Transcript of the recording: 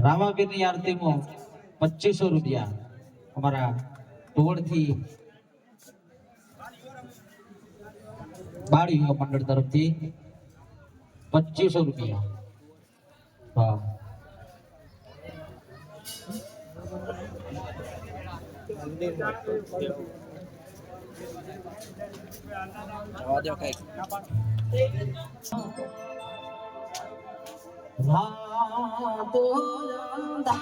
રામાબીરની આરતીમાં પચીસો રૂપિયા અમારા ટોળથી બાળ યુવા મંડળ તરફથી પચીસો રૂપિયા હા જવા દો કઈક હા তোরা